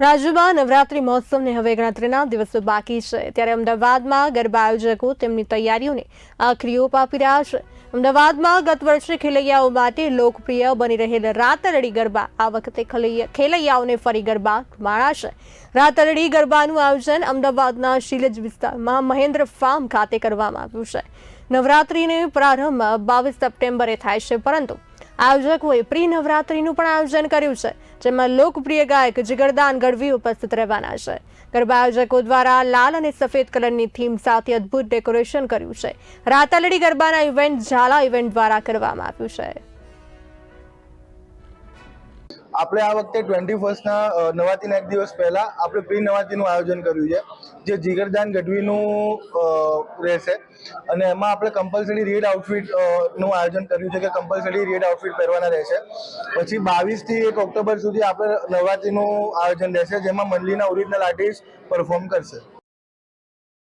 રાજ્યમાં નવરાત્રી મહોત્સવને હવે ગણતરીના દિવસો બાકી છે. ત્યારે અમદાવાદમાં ગરબા આયોજકો તેમની તૈયારીઓને આખરી ઓપ આપી રહ્યા છે. અમદાવાદમાં ગત વર્ષે ખેલૈયાઓ માટે લોકપ્રિય બની રહેલ રાતરડી ગરબા આ વખતે ખેલૈયા- ખેલૈયાઓને ફરી ગરબા માણાશે રાતરડી ગરબાનું આયોજન અમદાવાદના શિલજ વિસ્તારમાં મહેન્દ્ર ફાર્મ ખાતે કરવામાં આવ્યું છે. નવરાત્રીને પ્રારંભ બાવીસ સપ્ટેમ્બરે થાય છે, પરંતુ આયોજકોએ પ્રી નવરાત્રીનું પણ આયોજન કર્યું છે, જેમાં લોકપ્રિય ગાયક જીગરદાન ગઢવી ઉપસ્થિત રહેવાના છે. ગરબા આયોજકો દ્વારા લાલ અને સફેદ કલરની થીમ સાથે અદ્ભુત ડેકોરેશન કર્યું છે. રાતાલડી ગરબાના ઇવેન્ટ ઝાલા ઇવેન્ટ દ્વારા કરવામાં આવ્યું છે. આપણે આ વખતે ટ્વેન્ટી ફર્સ્ટના નવાતીના એક દિવસ પહેલાં આપણે પ્રી નવાતીનું આયોજન કર્યું છે, જે જીગરદાન ગઢવીનું રહેશે. અને એમાં આપણે કમ્પલસરી રેડ આઉટફિટનું આયોજન કર્યું છે કે કમ્પલસરી રેડ આઉટફિટ પહેરવાના રહેશે. પછી બાવીસથી એક ઓક્ટોબર સુધી આપણે નવરાત્રીનું આયોજન રહેશે, જેમાં મંડલીના ઓરિજિનલ આર્ટિસ્ટ પરફોર્મ કરશે.